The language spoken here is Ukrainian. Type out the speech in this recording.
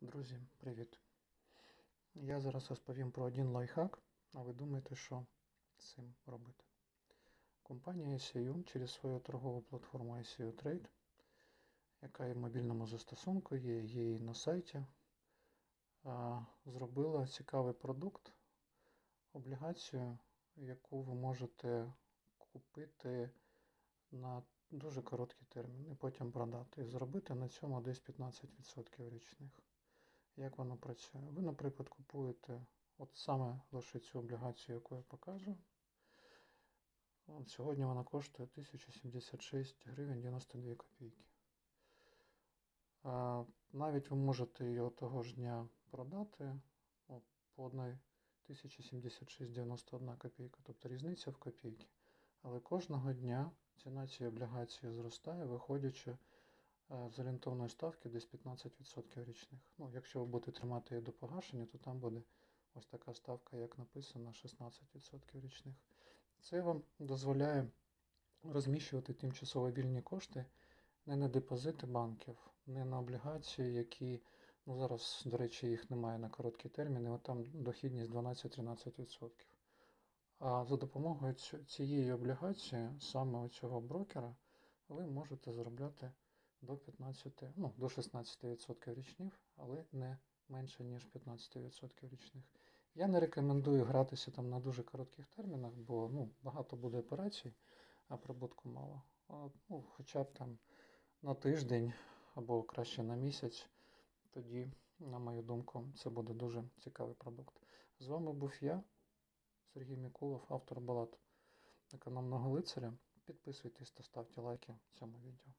Друзі, привіт! Я зараз розповім про один лайфхак, а ви думаєте, що з цим робити. Компанія ICU через свою торгову платформу ICU Trade, яка є в мобільному застосунку, є, і на сайті, зробила цікавий продукт, облігацію, яку ви можете купити на дуже короткий термін і потім продати. І зробити на цьому десь 15% річних. Як воно працює? Ви, наприклад, купуєте от саме лише цю облігацію, яку я покажу. Сьогодні вона коштує 1076 гривень 92 копійки. Навіть ви можете її того ж дня продати от, по одній 1076,91 копійка, тобто різниця в копійки. Але кожного дня ціна цієї облігації зростає, виходячи з орієнтовної ставки десь 15% річних. Ну, якщо ви будете тримати її до погашення, то там буде ось така ставка, як написано, 16% річних. Це вам дозволяє розміщувати тимчасово вільні кошти не на депозити банків, не на облігації, які, ну зараз, до речі, їх немає на короткі терміни, от там дохідність 12-13%. А за допомогою цієї облігації, саме цього брокера, ви можете заробляти до 15, ну, до 16% річних, але не менше, ніж 15% річних. Я не рекомендую гратися там на дуже коротких термінах, бо ну, багато буде операцій, а прибутку мало. Ну, хоча б там на тиждень або краще на місяць, тоді, на мою думку, це буде дуже цікавий продукт. З вами був я, Сергій Мікулов, автор балад економного лицаря. Підписуйтесь та ставте лайки цьому відео.